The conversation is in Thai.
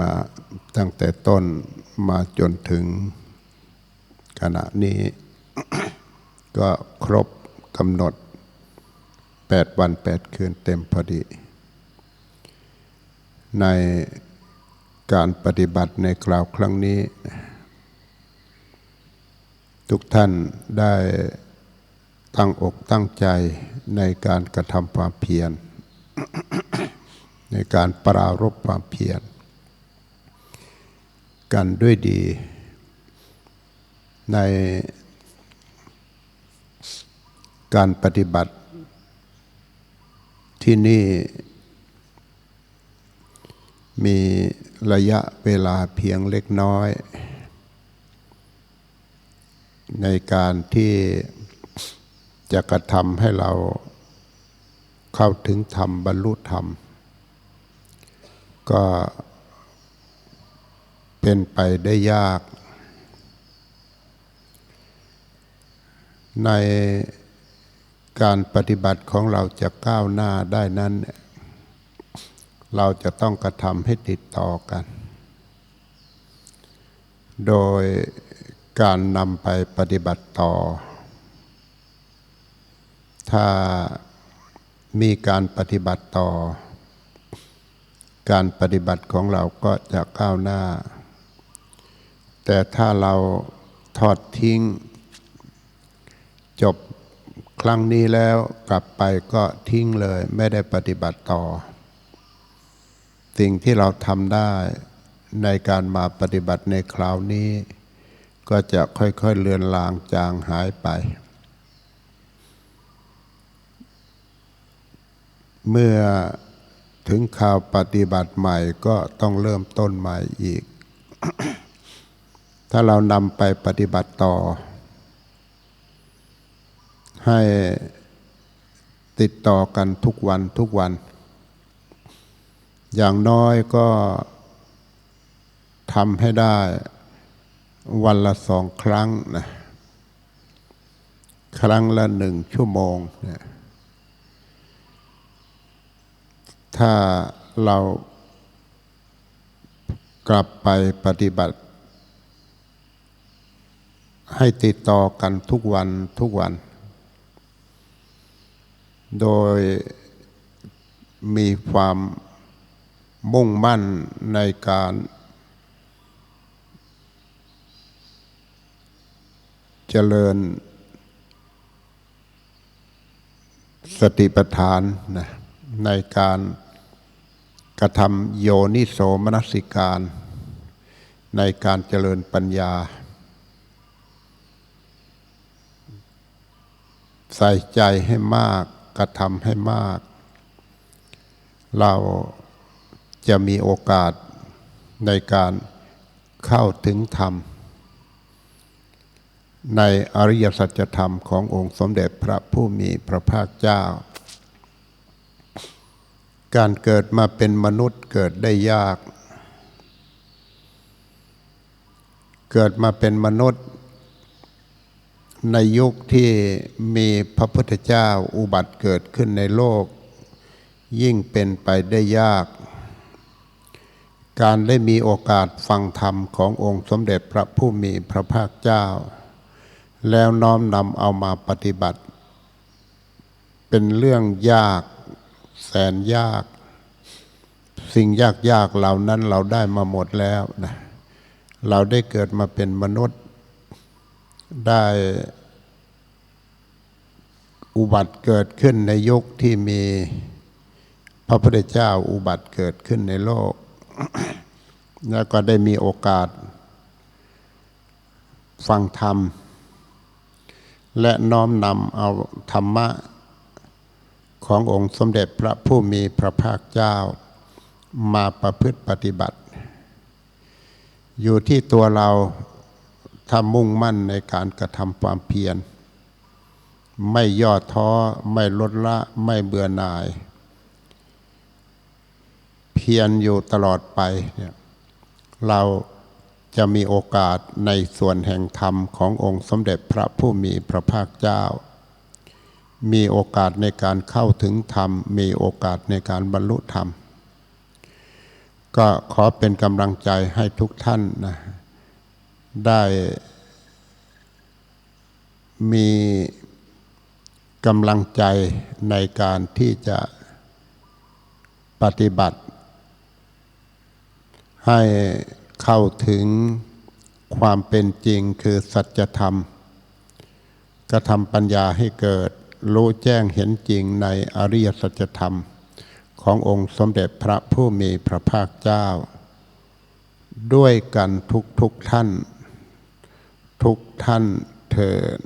มาตั้งแต่ต้นมาจนถึงขณะนี้ ก็ครบกำหนด 8 วัน 8 คืนเต็มพอดี ในการปฏิบัติในคราวครั้งนี้ ทุกท่านได้ตั้งอกตั้งใจในการกระทำความเพียร ในการปรารบความเพียร กันด้วยดี ในการปฏิบัติที่นี่มีระยะเวลาเพียงเล็กน้อย ในการที่จะกระทำให้เราเข้าถึงธรรมบรรลุธรรม ก็ เป็นไปได้ยาก ในการปฏิบัติของเราจะก้าวหน้าได้นั้น เราจะต้องกระทำให้ติดต่อกัน โดยการนำไปปฏิบัติต่อ ถ้ามีการปฏิบัติต่อ การปฏิบัติของเราก็จะก้าวหน้า แต่ถ้าเราทอดทิ้ง จบครั้งนี้แล้วกลับไปก็ทิ้งเลย ไม่ได้ปฏิบัติต่อ สิ่งที่เราทำได้ในการมาปฏิบัติในคราวนี้ ก็จะค่อยๆเลือนลางจางหายไป เมื่อถึงข่าวปฏิบัติใหม่ก็ต้องเริ่มต้นใหม่อีก ถ้าเรานำไปปฏิบัติต่อ ให้ติดต่อกันทุกวันทุกวัน อย่างน้อยก็ทำให้ได้วันละสองครั้งนะครั้งละหนึ่งชั่วโมงเนี่ยถ้าเรากลับไปปฏิบัติ ให้ติดต่อกันทุกวันทุกวัน โดยมีความมุ่งมั่นในการเจริญสติปัฏฐานนะในการกระทำโยนิโสมนสิการ ในการเจริญปัญญา ใส่ใจให้มาก กระทำให้มาก เราจะมีโอกาสในการเข้าถึงธรรม ในอริยสัจธรรมขององค์สมเด็จพระผู้มีพระภาคเจ้า การเกิดมาเป็นมนุษย์เกิดได้ยาก เกิดมาเป็นมนุษย์ ในยุคที่มีพระพุทธเจ้าอุบัติเกิดขึ้นในโลก ยิ่งเป็นไปได้ยาก การได้มีโอกาสฟังธรรมขององค์สมเด็จพระผู้มีพระภาคเจ้า แล้วน้อมนำเอามาปฏิบัติ เป็นเรื่องยากแสนยาก สิ่งยากยากเหล่านั้นเราได้มาหมดแล้วนะเราได้เกิดมาเป็นมนุษย์ได้ อุบัติเกิดขึ้นในยุคที่มีพระพุทธเจ้าอุบัติเกิดขึ้นในโลก แล้วก็ได้มีโอกาส ฟังธรรม และน้อมนำเอาธรรมะ ขององค์สมเด็จพระผู้มีพระภาคเจ้า มาประพฤติปฏิบัติ อยู่ที่ตัวเราทำมุ่งมั่นในการกระทำความเพียร ไม่ย่อท้อ ไม่ลดละ ไม่เบื่อหน่าย เพียรอยู่ตลอดไปเนี่ยเราจะมีโอกาสในส่วนแห่งธรรมขององค์สมเด็จพระผู้มีพระภาคเจ้า มีโอกาสในการเข้าถึงธรรม มีโอกาสในการบรรลุธรรม ก็ขอเป็นกำลังใจให้ทุกท่านนะได้มี กำลังใจในการที่จะปฏิบัติ ให้เข้าถึงความเป็นจริงคือสัจธรรมกระทำปัญญาให้เกิด รู้แจ้งเห็นจริงในอริยสัจธรรม ขององค์สมเด็จพระผู้มีพระภาคเจ้า ด้วยกันทุกทุกท่าน ทุกท่านเถิด